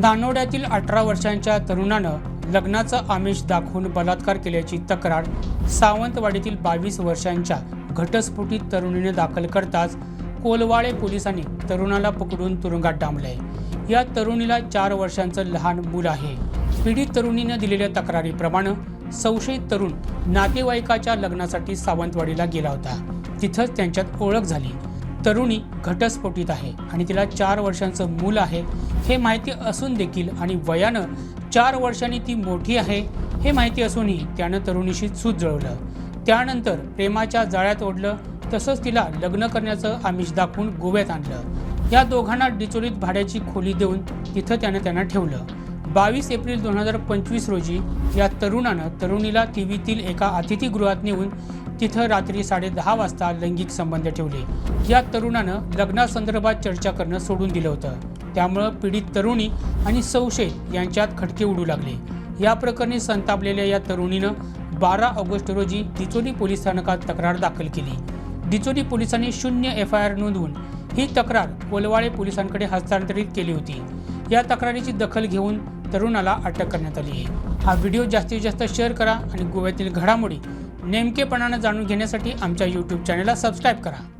धानोड्यातील अठरा वर्षांच्या तरुणानं लग्नाचं आमिष दाखवून बलात्कार केल्याची तक्रार सावंतवाडीतील बावीस वर्षांच्या घटस्फोटीत तरुणीने दाखल करताच कोलवाळे पोलिसांनी तरुणाला पकडून तुरुंगात डांबलंय. या तरुणीला चार वर्षांचं लहान मूल आहे. पीडित तरुणीनं दिलेल्या तक्रारीप्रमाणे संशयित तरुण नातेवाईकाच्या लग्नासाठी सावंतवाडीला गेला होता. तिथंच त्यांच्यात ओळख झाली. तरुणी घटस्फोटीत आहे आणि तिला चार वर्षांचं मूल आहे. हे माहिती असून देखील आणि वयानं चार वर्षांनी ती मोठी आहे हे माहिती असूनही त्यानं तरुणीशी सूत जुळवलं. त्यानंतर प्रेमाच्या जाळ्यात ओढलं तसंच तिला लग्न करण्याचं आमिष दाखवून गोव्यात आणलं. या दोघांना डिचोलीत भाड्याची खोली देऊन तिथं त्यानं त्यांना ठेवलं. बावीस एप्रिल दोन हजार पंचवीस रोजी या तरुणानं तरुणीला टी व्हीतील एका अतिथीगृहात नेऊन तिथं रात्री साडेदहा वाजता लैंगिक संबंध ठेवले. या तरुणानं लग्नासंदर्भात चर्चा करणं सोडून दिलं होतं. त्यामुळं पीडित तरुणी आणि संशयित यांच्यात खटके उडू लागले. या प्रकरणी संतापलेल्या या तरुणीनं बारा ऑगस्ट रोजी दिचोली पोलीस स्थानकात तक्रार दाखल केली. दिचोली पोलिसांनी शून्य एफ आय आर नोंदवून ही तक्रार कोलवाळे पोलिसांकडे हस्तांतरित केली होती. या तक्रारीची दखल घेऊन तरुणाला अटक करण्यात आली आहे. हा व्हिडिओ जास्तीत जास्त शेअर करा आणि गोव्यातील घडामोडी नेमकेपणानं जाणून घेण्यासाठी आमच्या यूट्यूब चॅनलला सबस्क्राईब करा.